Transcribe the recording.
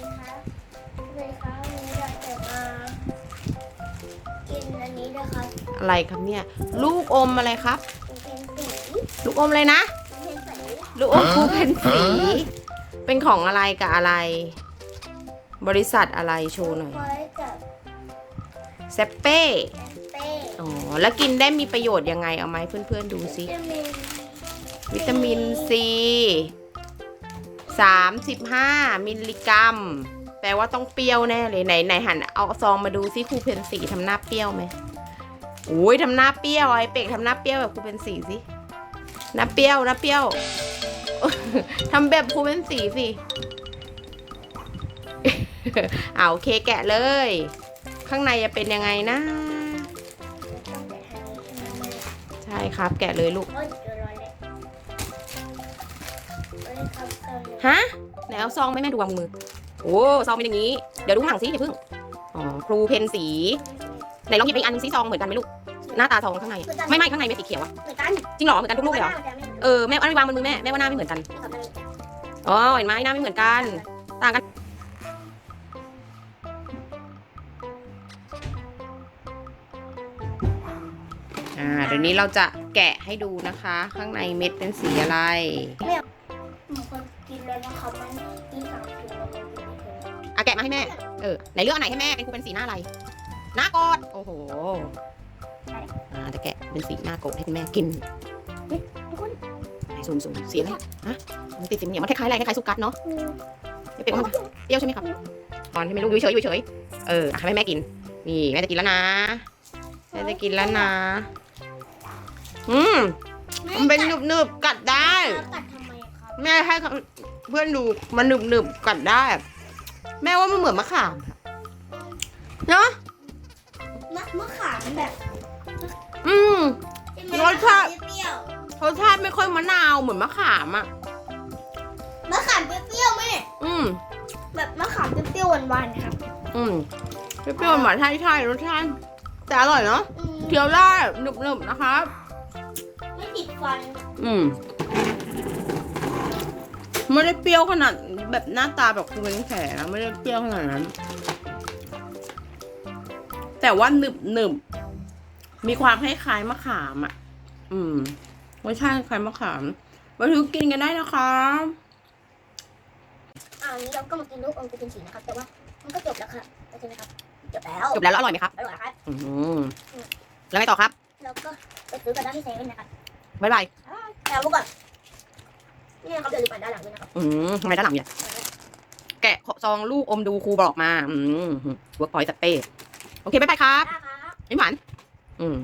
ดีครับสวัสดีครับวันนี้เราจะมากินอันนี้นะครับอะไรครับเนี่ย ลูกอมอะไรครับ เป็นเพนสีลูกอมอะไรนะ เป็นเพนสีลูกอมครูเพนสี เป็นของอะไรกับอะไร บริษัทอะไรโชว์หน่อยคอยกับเซปเป้แอสเป้อ๋อแล้วกินได้มีประโยชน์ยังไงเอาไหมเพื่อนๆดูสิวิตามินวิตามินซี 35 มิลลิกรัม แปลว่าต้องเปรี้ยวแน่เลยไหนไหนหันเอาซองมาดูซิครูเพนสีทำหน้าเปรี้ยวไหมโอ้ยทำหน้าเปรี้ยวไอ้เป็กทำหน้าเปรี้ยวแบบครูเพนสีสิหน้าเปรี้ยวหน้าเปรี้ยวทำแบบครูเพนสีสิเอาโอเคแกะเลย ข้างในจะเป็นยังไงนะต้าใช่ครับ แกะเลยลูก ฮะไหนเอาซองไหม่แม่ดูวางมือ โอ้ซองเป็นอย่างนี้ เดี๋ยวดูข้างหลังสิอย่าเพิ่งอ๋อครูเพนสีไหนลองหยิบไปอีกอันนึงซิซองเหมือนกันไหมลูกหน้าตาซองข้างในอะไม่ไม่ข้างในไม่สีเขียวอะเหมือนกันจริงเหรอเหมือนกันทุกลูกเลยเหรอแต่ไม่เหมือนเออแม่เอาไปวางบนมือแม่แม่ว่าหน้าไม่เหมือนกันกับมันอ๋อเห็นไหมหน้าไม่เหมือนกัน ต่างกันอ่าเดี๋ยวนี้เราจะแกะให้ดูนะคะ ข้างในเม็ดเป็นสีอะไร บางคนกินแล้วนะครับมันมีสามสีแล้วมันกินไม่ถึงอะแกะมาให้แม่ เออ ไหนเลือกอันไหนให้แม่ เป็นครูเป็นสีหน้าอะไร หน้ากอด โอ้โห อ่า จะแกะเป็นสีหน้ากดให้คุณแม่กินทุกคนไหนซูมซูมสีอะไรฮะมันติดสีเหนียวมันคล้ายๆอะไร คล้ายๆสุกัสเนาะอืมไม่เป็นว่ามันเปรี้ยวใช่ไหมครับตอนที่ไม่รู้อยู่เฉยอยู่เฉย เอออะให้แม่กิน นี่แม่จะกินแล้วนะ แม่จะกินแล้วนะ อืมมันเป็นหนึบหนึบๆกัดได้ กัดทำไมครับ แม่ให้เพื่อนดูมันหนึบหนึบๆกัดได้ แม่ว่ามันเหมือนมะขามเนาะมะมะขามแบบ อืม รสชาติ เปรี้ยวรสชาติไม่ค่อยมะนาวเหมือนมะขามอะมะขามเปรี้ยวๆไหมเนี่ยอืม แบบมะขามเปรี้ยวๆหวานๆครับ อืมเปรี้ยวๆหวานๆใช่ใช่รสชาติแต่อร่อยเนาะอืมเคี้ยวได้หนึบหนึบๆนะครับ ไม่ติดฟัน อืม ไม่ได้เปรี้ยวขนาดแบบหน้าตาแบบคือเป็นแผลนะไม่ได้เปรี้ยวขนาดนั้น แต่ว่าหนึบหนึบมีความคล้ายๆมะขามอะ อืมรสชาติคล้ายมะขามมาถือกินกันได้นะคะอ่าวันนี้เราก็มากินลูกอมกูเป็นสีนะครับ แต่ว่ามันก็จบแล้วครับใช่ไหมครับ จบแล้วจบแล้วแล้วอร่อยไหมครับ อร่อยครับ อืมแล้วไงต่อครับแล้วก็ไปซื้อกันได้ที่เซเว่นนะครับบ๊ายบายแล้วก่อน นี่นะครับเดี๋ยวดูผ่านด้านหลังด้วยนะครับอืมทำไมด้านหลังเนี่ย แกะซองลูกอมดูครูบอกมา อืมเวิร์กพอยต์สเปซโอเค บ๊ายบายครับ ได้ครับยิ้มหวาน อืม